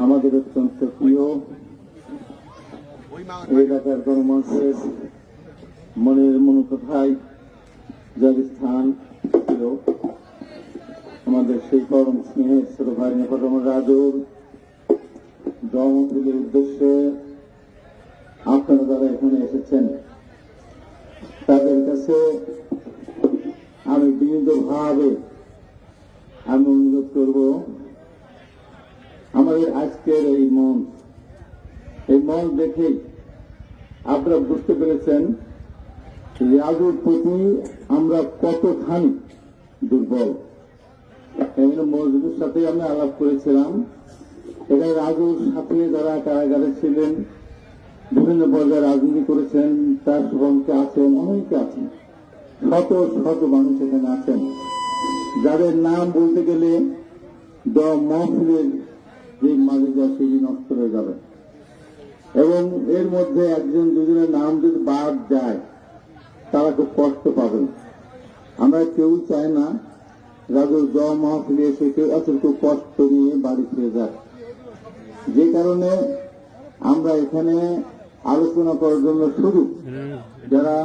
আমাদের অত্যন্ত প্রিয় এলাকার গণমঞ্চের মনের মনোকথায় যার স্থান ছিল আমাদের সেই পরম স্নেহের ভাই নেপটম রাজুর। জন্মদিনের উদ্দেশ্যে আপনারা যারা এখানে এসেছেন, তাদের কাছে আমি বিনীতভাবে আমি অনুরোধ করব, আমাদের আজকের এই মঞ্চ এই মঞ্চ দেখে আপনারা বুঝতে পেরেছেন রাজুর প্রতি আমরা কতখানি দুর্বল। এমনি মসজিদের সাথে আমি আলাপ করেছিলাম। এখানে রাজুর সাথে যারা কারাগারে ছিলেন বিভিন্ন পর্যায়ে রাজনীতি করেছেন, তার শুভমকে আছেন, অনেকে আছেন। শত শত মানুষ এখানে আছেন। যাদের নাম বলতে গেলে দ মহফিলের যে মালিকা সেটি নষ্ট হয়ে যাবে। এবং এর মধ্যে একজন দুজনের নাম যদি বাদ যায়, তারা খুব কষ্ট পাবেন। আমরা কেউ চাই না রাজুর দ মহফিলে এসে কেউ এতটুকু কষ্ট নিয়ে বাড়ি ফিরে যায় যে কারণে আমরা এখানে আলোচনা করার জন্য শুরু যারা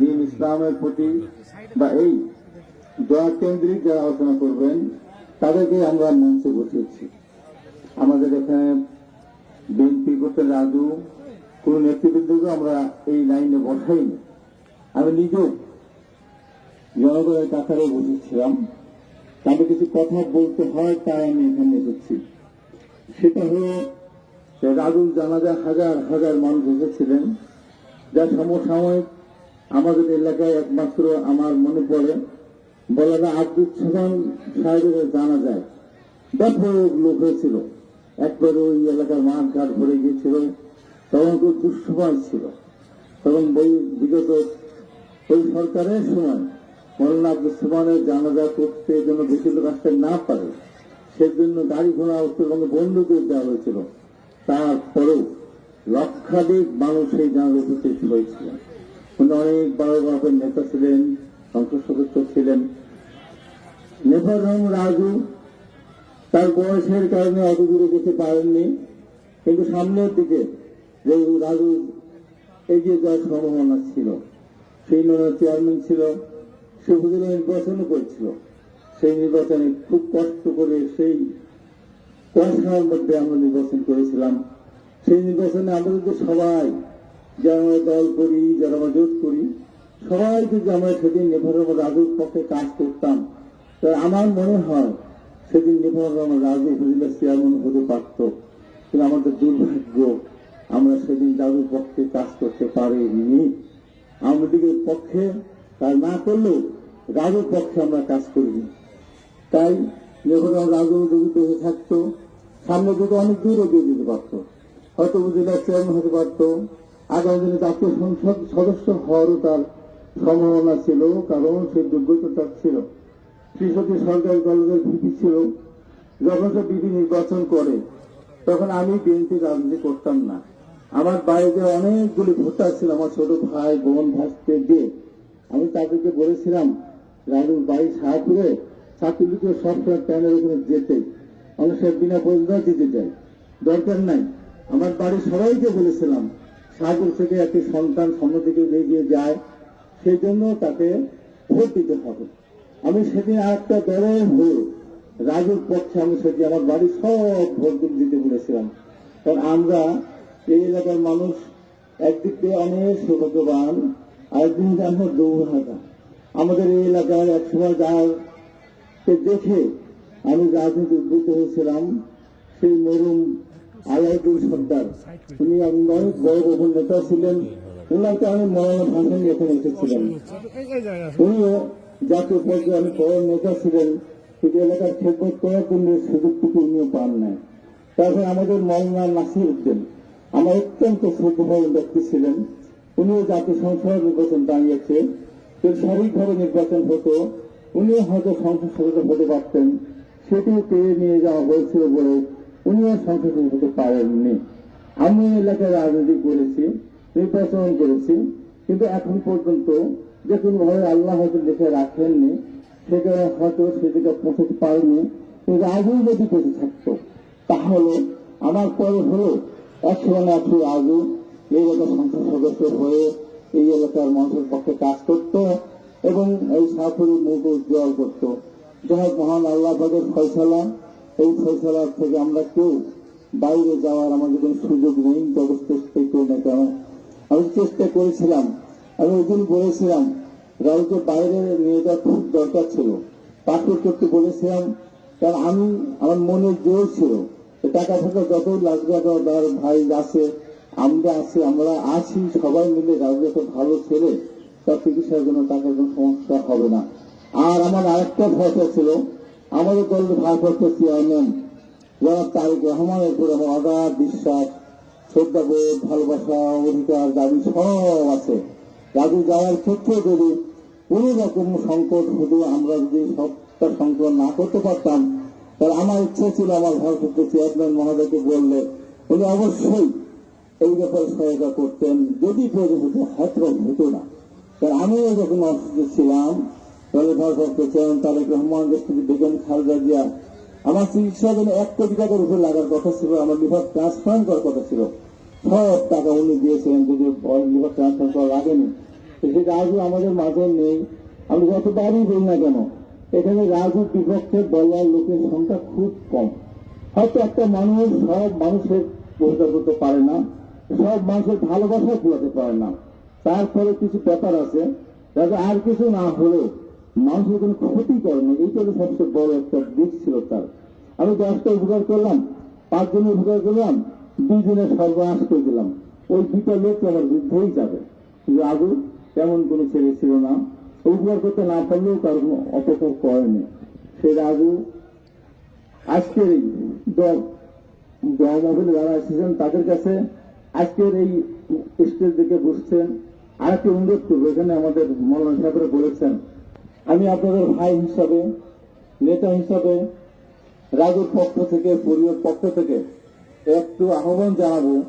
দিন ইসলামের প্রতি বা এই দয়া কেন্দ্রিক যারা আলোচনা করবেন, তাদেরকে আমরা মঞ্চে বসিয়েছি। আমাদের এখানে বিএনপি করতে রাজু, কোন নেতৃবৃন্দকে আমরা এই লাইনে বসাইনি। আমি নিজেও জনগণের কাছারে বসেছিলাম। তাদের কিছু কথা বলতে হয়, তাই আমি এখানে এসেছি। সেটা হলো সে রাজুর জানাজা হাজার হাজার মানুষ এসেছিলেন, যা সমসাময়িক আমাদের এলাকায় একমাত্র আমার মনে পড়ে। বলাদা আব্দুল সালাম সাহেবের জানা যায় ব্যাপক লোক হয়েছিল। একবার ওই এলাকার মাঠ ঘাট ভরে গিয়েছিল। তখন খুব দুঃসময় ছিল। তখন বই বিগত ওই সরকারের সময় মৌলানা আব্দুল সালামের জানাজা করতে যেন বেশি লোক আসতে না পারে, সেজন্য গাড়ি ঘোড়া উত্তরবঙ্গে বন্ধ করে দেওয়া হয়েছিল। তারপরেও লক্ষাধিক মানুষ সেই জানাজা উপস্থিত হয়েছিলেন উনি অনেক বড় বড় নেতা ছিলেন সংসদ সদস্য ছিলেন। নেফার রহমান রাজু, তার বয়সের কারণে অত দূরে যেতে পারেননি। কিন্তু সামনের দিকে যে রাজু এগিয়ে যাওয়ার সম্ভাবনা ছিল, সেই নয় চেয়ারম্যান ছিল, সে উপজেলা নির্বাচনও করেছিল। সেই নির্বাচনে খুব কষ্ট করে সেই কুয়াশার মধ্যে আমরা নির্বাচন করেছিলাম? সেই নির্বাচনে আমরা কিন্তু সবাই, যারা আমরা দল করি, যারা আমরা জোট করি সবাই যদি আমরা সেদিন নেভার রহমান রাজুর পক্ষে কাজ করতাম। তো আমার মনে হয় সেদিন নেভার রহমান রাজু উপজেলার চেয়ারম্যান হতে পারত। কিন্তু আমাদের দুর্ভাগ্য, আমরা সেদিন রাজুর পক্ষে কাজ করতে পারিনি। লীগের পক্ষে কাজ না করলেও রাজুর পক্ষে আমরা কাজ করিনি। তাই যখন রাজু যদি হয়ে থাকতো সামনে থেকে অনেক দূরও দিয়ে দিতে পারতো। হয়তো উপজেলার চেয়ারম্যান হতে পারতো। আগামী দিনে জাতীয় সংসদ সদস্য হওয়ারও তার সম্ভাবনা ছিল, কারণ সে যোগ্যতা ছিল। কৃষকের সরকারি কলেজের ভিপি ছিল। যখন সে বিপি নির্বাচন করে, তখন আমি বিএনপি রাজনীতি করতাম না। আমার বাড়িতে অনেকগুলি ভোটার ছিল, আমার ছোট ভাই, বোন, ভাইকে দিয়ে। আমি তাদেরকে বলেছিলাম রাজুর বাড়ি সাহাপুরে ছাত্রলীগের সবসময় প্যানের ওখানে যেতে। আমরা সে বিনা পরিচয় দিতে চাই দরকার নাই। আমার বাড়ির সবাইকে বলেছিলাম সাহাপুর থেকে একটি সন্তান সামনে দিকে এগিয়ে যায় সেই জন্য তাকে ভোট দিতে হবে। আমি সেদিন আর একটা দলের ভোট রাজুর পক্ষে আমি সেটি আমার বাড়ির সব ভোটগুলো দিতে বলেছিলাম। কারণ আমরা এই এলাকার মানুষ, একদিক দিয়ে অনেক সৌভাগ্যবান আরেকদিন আমরা দৌড়াটা আমাদের এই এলাকায় একসময় যার দেখে আমি রাজনীতি উদ্বুদ্ধ হয়েছিলাম সেই মরুম আলাউদ্দিন সর্দার। উনি অনেক বড় নেতা ছিলেন। ওনাকে আমি মৌলানা ভাষণ এখানে এসেছিলেন উনিও জাতীয় পর্যায়ে অনেক বড় নেতা ছিলেন। কিন্তু এলাকার খেদমত করার জন্য সুযোগটুকু উনিও পান নাই। তারপরে আমাদের মৌলানা নাসির উদ্দিন, আমার অত্যন্ত শ্রদ্ধাভাবে ব্যক্তি ছিলেন। উনিও জাতীয় সংসদ নির্বাচন দাঁড়িয়েছে। সঠিকভাবে নির্বাচন হতো। উনিও হয়তো সংসদ সদস্য হতে পারতেন। সেটিও কেড়ে নিয়ে যাওয়া হয়েছিল বলে উনিও সদস্য হতে পারেননি। আমি এলাকায় রাজনীতি করেছি, নির্বাচন করেছি, কিন্তু এখন পর্যন্ত যে কোনোভাবে আল্লাহ হয়তো লিখে রাখেননি সেখানে হয়তো সেদিকে পৌঁছতে পারেনি। কিন্তু আজও যদি বেঁচে থাকতো, তাহলে আমার পরে হলো একশো মানে একশো আজও এই এলাকার সংসদ সদস্য হয়ে এই এলাকার মানুষের পক্ষে কাজ করত এবং এই সাফল্য মুখ উজ্জ্বল করত। যাই মহান আল্লাহ পাকের ফয়সালা, এই ফয়সালার থেকে আমরা কেউ বাইরে যাওয়ার আমাদের কোনো সুযোগ নেই যত চেষ্টাই করি না কেন? আমি চেষ্টা করেছিলাম, আমি ওই দিন বলেছিলাম, রাহুলকে বাইরে নিয়ে যাওয়া খুব দরকার ছিল। পাসপোর্ট করতে বলেছিলাম, কারণ আমি, আমার মনে জোর ছিল টাকা ফাকা যত লাগবে আমার ভাই আছে, আমরা আছি আমরা আছি, সবাই মিলে রাহুল এত ভালো ছেলে, তার চিকিৎসার জন্য টাকার কোনো সমস্যা হবে না। আর আমার আরেকটা ভরসা ছিল, আমাদের দলের ভারপ্রাপ্ত চেয়ারম্যান জনাব তারেক রহমানের উপর আমার অগাধ বিশ্বাস শ্রদ্ধাবোধ ভালোবাসা, অধিকার, দাবি সব আছে। রাজু যাওয়ার ক্ষেত্রে যদি কোনো রকম সংকট হতো, আমরা যদি সবটা সংকলন না করতে পারতাম, তাহলে আমার ইচ্ছা ছিল আমার ভারপ্রাপ্ত চেয়ারম্যান মহোদয়কে বললে, উনি অবশ্যই এই ব্যাপারে সহায়তা করতেন, যদি প্রয়োজন হতো, হয়তো হতো না। কারণ আমিও যখন অসুস্থ ছিলাম ভারপ্রাপ্ত জন্য এক লাগার কথা ছিল, আমার করার কথা ছিল। টাকা উনি যদি আমাদের মাঝে নেই। আমি যতবারই বলি না কেন, এখানে রাজুর বিপক্ষে বলার লোকের সংখ্যা খুব কম। হয়তো একটা মানুষ, সব মানুষের পরিচয় করতে পারে না, সব মানুষের ভালোবাসা ফুরাতে পারে না। তারপরে কিছু ব্যাপার আছে, যাতে আর কিছু না হলেও মানুষের কোনো ক্ষতি করে না এইটা সবচেয়ে বড় একটা দিক ছিল তার। আমি দশটা উপকার করলাম পাঁচ জনের উপকার করলাম দুই দিনের সর্বনাশ করে দিলাম। ওই দুটা লোক তো আমার বিরুদ্ধেই যাবে। কিন্তু আগে, তেমন কোনো ছেলে ছিল না। উপকার করতে না পারলেও তার কোনো অপকার করেনি। সে রাজু, আজকের এই দল যারা এসেছেন, তাদের কাছে আজকের এই স্টেজ দিকে বসছেন। আর একটি অনুরোধ করব, এখানে আমাদের মৌলানা সাহেবরা বলেছেন আমি আপনাদের ভাই হিসাবে, নেতা হিসাবে, রাজুর পক্ষ থেকে পরিবার পক্ষ থেকে একটু আহ্বান জানাব।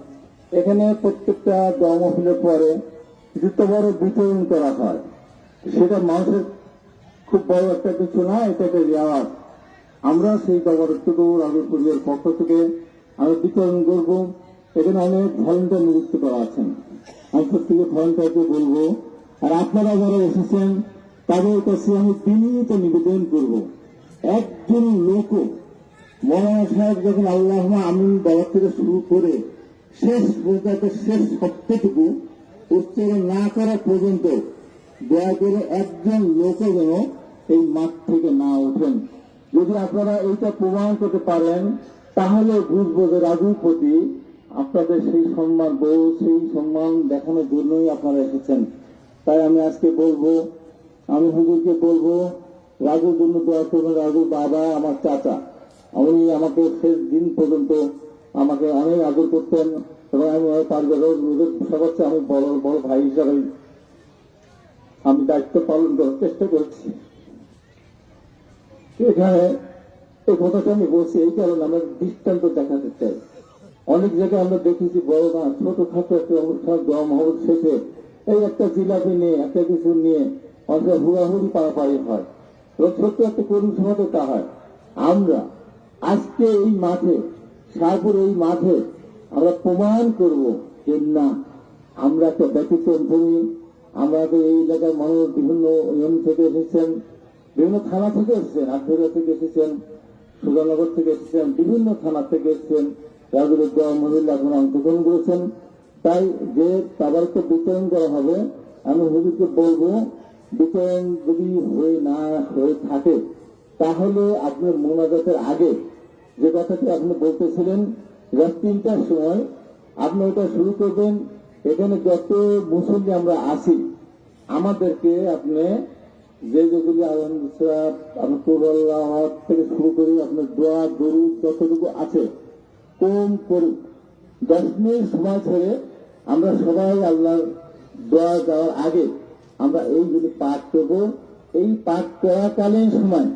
এখানে প্রত্যেকটা দমহলের পরে যত বড় বিতরণ করা হয়। সেটা মানুষের খুব বড় একটা কিছু না এটা একটা রেওয়াজ। আমরা সেই ব্যাপারটুকু রাজুর পরিবারের পক্ষ থেকে আমরা বিতরণ করব। এখানে অনেক ভলেন্টিয়ার নিযুক্ত করা আছেন। আমি প্রত্যেকে ভলেন্টিয়ারকে বলব। আর আপনারা যারা এসেছেন তাদের কাছে আমি বিনীত নিবেদন করব। একজন লোক মৌলানা সাহেব যখন আল্লাহ আমিন বাবা থেকে শুরু করে শেষ পর্যন্ত, শেষ শব্দটুকু উচ্চারণ না করা পর্যন্ত দয়া করে একজন লোক যেন এই মাঠ থেকে না ওঠেন। যদি আপনারা এইটা প্রমাণ করতে পারেন তাহলে বুঝব যে রাজুর প্রতি আপনাদের সেই সম্মান, বউ সেই সম্মান দেখানোর জন্যই আপনারা এসেছেন। তাই আমি আজকে বলব আমি হুজুরকে বলব, রাজুর জন্য দোয়া করবেন, রাজুর বাবা, আমার চাচা। উনি আমাকে শেষ দিন পর্যন্ত আমাকে অনেক আদর করতেন এবং আমি তার সবাচ্ছে আমি বড় বড় ভাই হিসাবে আমি দায়িত্ব পালন করার চেষ্টা করছি। এখানে এই কথাটা আমি বলছি, এই কারণে আমরা দৃষ্টান্ত দেখাতে চাই। অনেক জায়গায় আমরা দেখেছি বড় না ছোট খাটো একটা অনুষ্ঠান, দোয়া মহল শেষে এই একটা জিলাপি নিয়ে, একটা কিছু নিয়ে অনেক হুড়াহুড়ি পাড়াপাড়ি হয়। এবং ছোট্ট একটা করুণ তা হয়। আমরা আজকে এই মাঠে সারপুর এই মাঠে আমরা প্রমাণ করব যে না, আমরা একটা ব্যতিক্রম ভূমি, আমরা তো এই এলাকার মানুষ বিভিন্ন ইউন থেকে এসেছেন, বিভিন্ন থানা থেকে এসেছেন আটঘরিয়া থেকে এসেছেন সুজানগর থেকে এসেছেন, বিভিন্ন থানা থেকে এসেছেন রাজুর মহিলা এখন অংশগ্রহণ করেছেন। তাই যে তাদেরকে বিতরণ করা হবে, আমি হুজুরকে বলব বিতরণ যদি হয়ে না হয়ে থাকে, তাহলে আপনার মোনাজাতের আগে যে কথাটি আপনি বলতেছিলেন, রাত তিনটার সময় আপনি ওটা শুরু করবেন। এখানে যত মুসল্লি আমরা আসি আমাদেরকে আপনি যে যেগুলি আলহামদুলিল্লাহ আপনি থেকে শুরু করে আপনার দোয়া, গরু যতটুকু আছে, কম করুন দশ মিনিট সময় ছেড়ে আমরা সবাই আল্লাহর দোয়া যাওয়ার আগে আমরা এই যদি পাঠ করব। এই পাঠ করাকালীন সময়